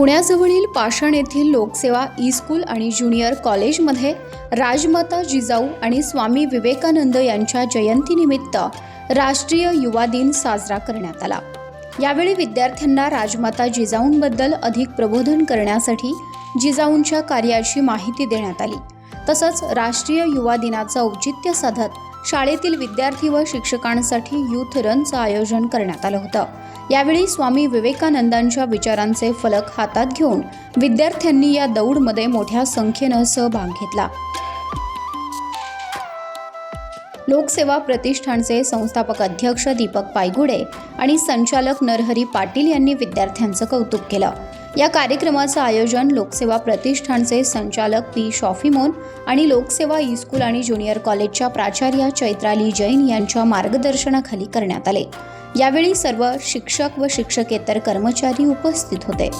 पुण्याजवळील पाषाण येथील लोकसेवा E school आणि ज्युनियर कॉलेजमध्ये राजमाता जिजाऊ आणि स्वामी विवेकानंद यांच्या जयंतीनिमित्त राष्ट्रीय युवा दिन साजरा करण्यात आला. यावेळी विद्यार्थ्यांना राजमाता जिजाऊंबद्दल अधिक प्रबोधन करण्यासाठी जिजाऊंच्या कार्याची माहिती देण्यात आली. तसंच राष्ट्रीय युवा दिनाचं औचित्य साधत शाळेतील विद्यार्थी व शिक्षकांसाठी युथ रनचं आयोजन करण्यात आलं होतं. यावेळी स्वामी विवेकानंदांच्या विचारांचे फलक हातात घेऊन विद्यार्थ्यांनी या दौडमध्ये मोठ्या संख्येनं सहभाग घेतला. लोकसेवा प्रतिष्ठानचे संस्थापक अध्यक्ष दीपक पायगुडे आणि संचालक नरहरी पाटील यांनी विद्यार्थ्यांचं कौतुक केलं. या कार्यक्रमाचं आयोजन लोकसेवा प्रतिष्ठानचे संचालक पी शॉफीमोन आणि लोकसेवा ईस्कूल स्कूल आणि ज्युनियर कॉलेजच्या प्राचार्या चैत्राली जैन यांच्या मार्गदर्शनाखाली करण्यात आले. यावेळी सर्व शिक्षक व शिक्षकेतर कर्मचारी उपस्थित होते.